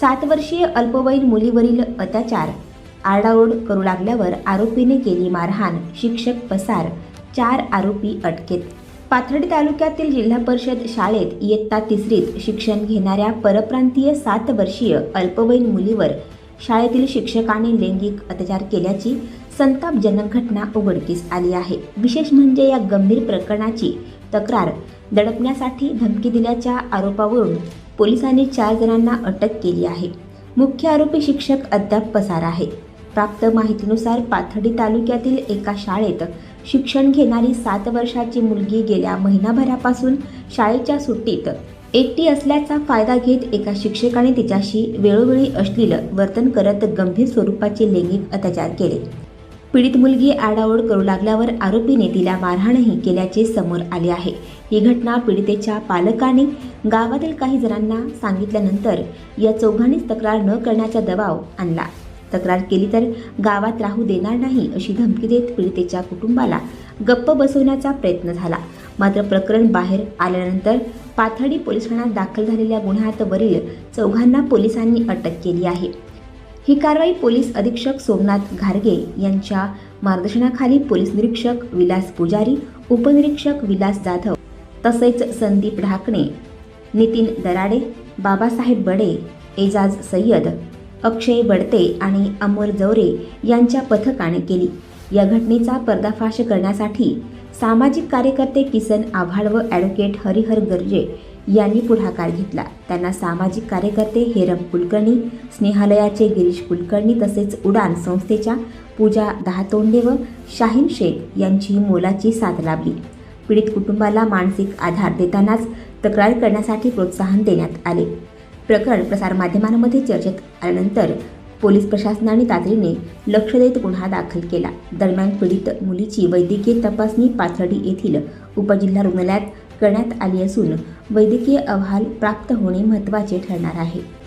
सात वर्षीय अल्पवयीन मुलीवरील अत्याचार. आरडाओरड करू लागल्यावर आरोपीने केली मारहाण. शिक्षक पसार. चार आरोपी अटकेत. पाथर्डी तालुक्यातील जिल्हा परिषद शाळेत इयत्ता तिसरीत शिक्षण घेणाऱ्या परप्रांतीय सात वर्षीय अल्पवयीन मुलीवर शाळेतील शिक्षकाने लैंगिक अत्याचार केल्याची संतापजनक घटना उघडकीस आली आहे. विशेष म्हणजे या गंभीर प्रकरणाची तक्रार दडपण्यासाठी धमकी दिल्याच्या आरोपावरून पोलिसांनी चार जणांना अटक केली आहे. मुख्य आरोपी शिक्षक अद्याप पसार आहे. प्राप्त माहितीनुसार पाथर्डी तालुक्यातील एका शाळेत शिक्षण घेणारी सात वर्षाची मुलगी गेल्या महिनाभरापासून शाळेच्या सुट्टीत एकटी असल्याचा फायदा घेत एका शिक्षकाने तिच्याशी वेळोवेळी अश्लील वर्तन करत गंभीर स्वरूपाचे लैंगिक अत्याचार केले. पीडित मुलगी आडाओड करू लागल्यावर आरोपीने तिला मारहाणही केल्याचे समोर आले आहे. ही घटना पीडितेच्या पालकाने गावातील काही जणांना सांगितल्यानंतर या चौघांनीच तक्रार न करण्याचा दबाव आणला. तक्रार केली तर गावात राहू देणार नाही अशी धमकी देत पीडितेच्या कुटुंबाला गप्प बसवण्याचा प्रयत्न झाला. मात्र प्रकरण बाहेर आल्यानंतर पाथर्डी पोलीस ठाण्यात दाखल झालेल्या गुन्ह्यात वरील चौघांना पोलिसांनी अटक केली आहे. ही कारवाई पोलीस अधीक्षक सोमनाथ घारगे यांच्या मार्गदर्शनाखाली पोलीस निरीक्षक विलास पुजारी उपनिरीक्षक विलास जाधव तसेच संदीप ढाकणे नितीन दराडे बाबासाहेब बडे एजाज सय्यद अक्षय बडते आणि अमोल जवरे यांच्या पथकाने केली. या घटनेचा पर्दाफाश करण्यासाठी सामाजिक कार्यकर्ते किसन आव्हाड व ॲडव्होकेट हरिहर गर्जे यांनी पुढाकार घेतला. त्यांना सामाजिक कार्यकर्ते हेरम कुलकर्णी स्नेहालयाचे गिरीश कुलकर्णी तसेच उडान संस्थेच्या पूजा दहातोंडे व शाहीन शेख यांची मोलाची साथ लाभली. पीडित कुटुंबाला मानसिक आधार देतानाच तक्रार करण्यासाठी प्रोत्साहन देण्यात आले. प्रकरण प्रसारमाध्यमांमध्ये चर्चेत आल्यानंतर पोलीस प्रशासनाने तातडीने लक्ष देत गुन्हा दाखल केला. दरम्यान पीडित मुलीची वैद्यकीय तपासणी पाथर्डी येथील उपजिल्हा रुग्णालयात करण्यात आली असून वैद्यकीय अहवाल प्राप्त होणे महत्त्वाचे ठरणार आहे.